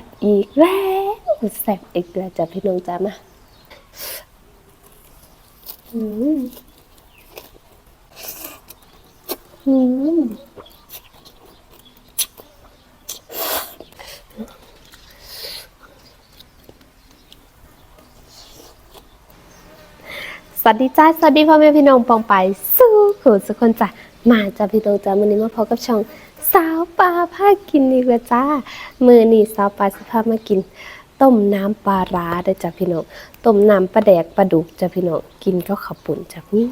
บอีกแล้วแสบอีกแล้วจ้ะพี่น้องจ้ามาอืมอืมสวัสดีจ้าสวัสดีพ่อแม่พี่น้องปองไปสู้ขู่สุกคนจ้ะมาจ้าพี่น้องจ้ามือนี้มาพบกับช่อง ปลาพากินอีกแล้วจ้า มือนี้สาวปลาสิพามากิน ต้มน้ำปลาร้าเด้อจ้ะพี่น้อง ต้มน้ำปลาแดกปลาดุกจ้ะพี่น้อง กินก็ขับปุ่นจ้ะอุ้ย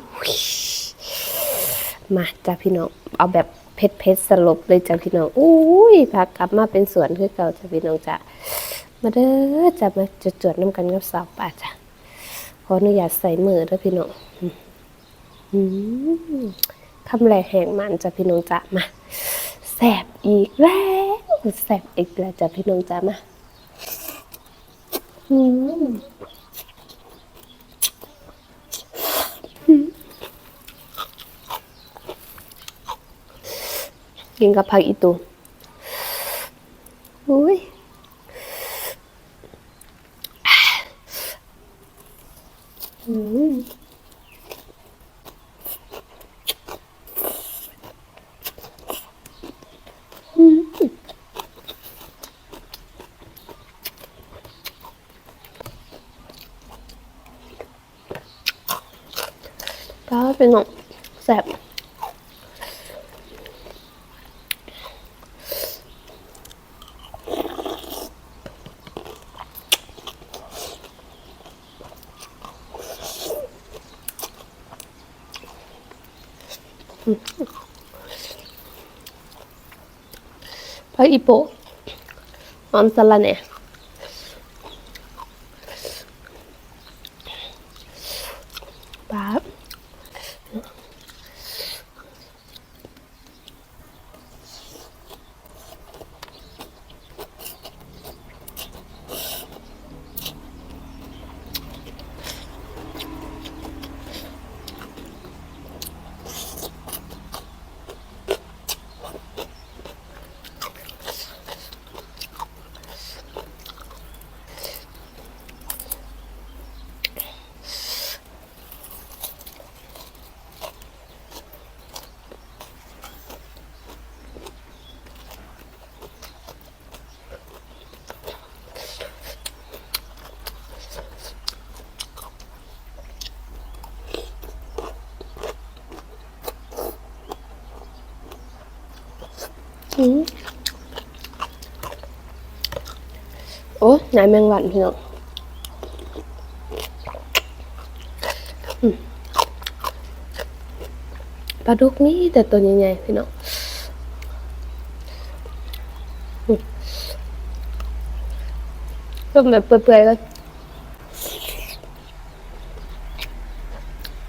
มาจ้ะพี่น้อง เอาแบบเผ็ดเผ็ดสลบเลยจ้ะพี่น้อง อุ้ยพากลับมาเป็นสวนคือเก่าจ้ะพี่น้องจ้ะ มาเด้อจ้ะมาจวดน้ำกันกับสาวปลาจ้ะ ขออนุญาตใส่มือเด้อพี่น้องอืมอืมคำแรกแหงมันจ้ะพี่น้องจ้ะมา แสบอีกแล้วแสบอีกแล้วจ้ะพี่น้องจ้ามาอืมกินกับผักอีตูอุ้ยอืม ก็เป็นหนองแสบพระอีโปะหอมสลัดเนี่ยป๊บอืมโอ้ นายแมงวันพี่น้องปลาดุกนี่แต่ตัวใหญ่ๆพี่น้องอืมต้มแบบเปื่อยๆเลย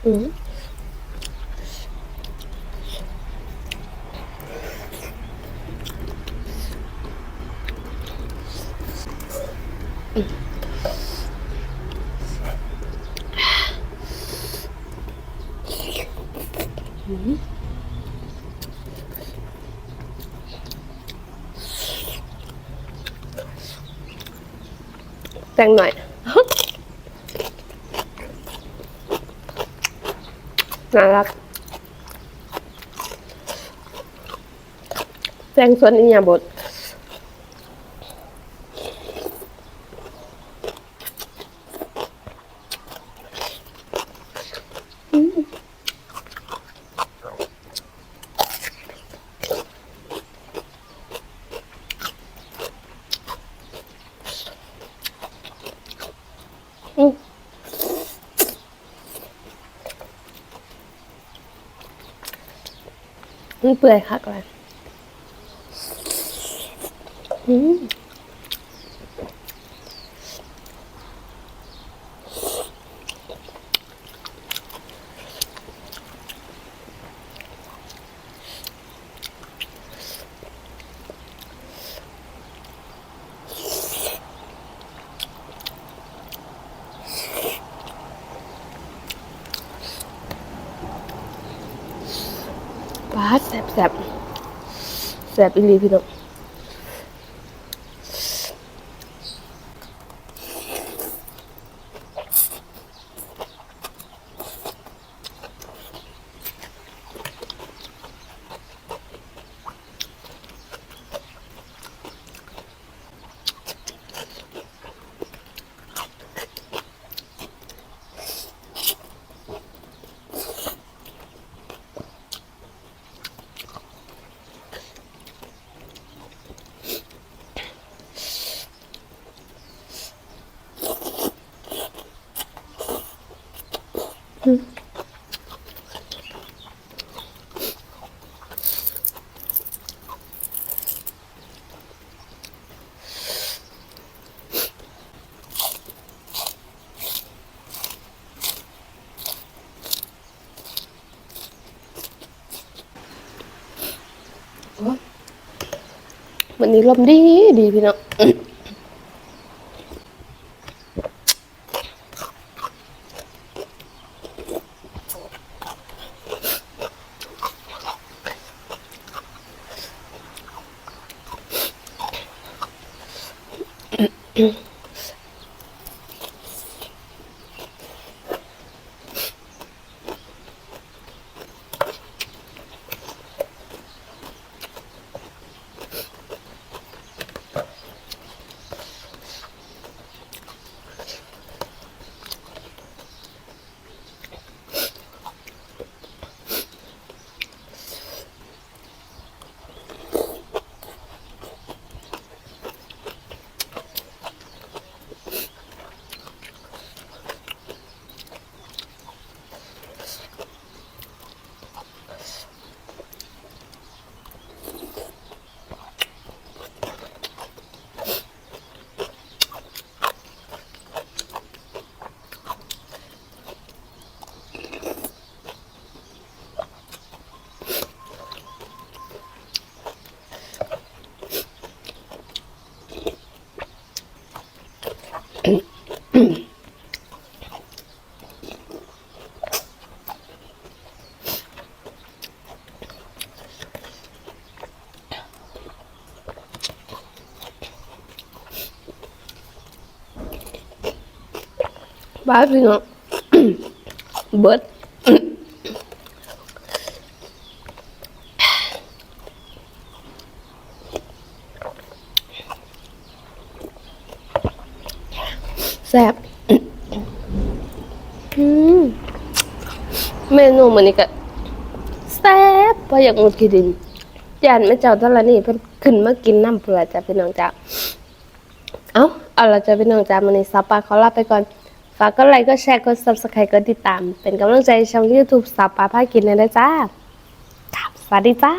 อืม แต่งหน่อยน่ารักแตงส่วนอินยาบด เปื่อยคักเลยอืม ปลาแสบแสบแสบอีลีพี่น้อง วันนี้ลมดีดีพี่น้องอืม บ้าพี่น้องเบิดแซ่บเมนูมันนี่ก็แซ่บพออยากงดกิดินยานแม่เจ้าตอนละนี่เพิ่นขึ้นมากินน้ำเปลือจ้ะพี่น้องจ้าเอ้า เอาละจ้ะพี่น้องจ้ามื้อนี้ซาปาขอลาไปก่อน ฝากกดไลค์กดแชร์กด Subscribe กดติดตาม เป็นกำลังใจช่อง YouTube สาวปาพากินเลยนะจ้าครับสวัสดีจ้า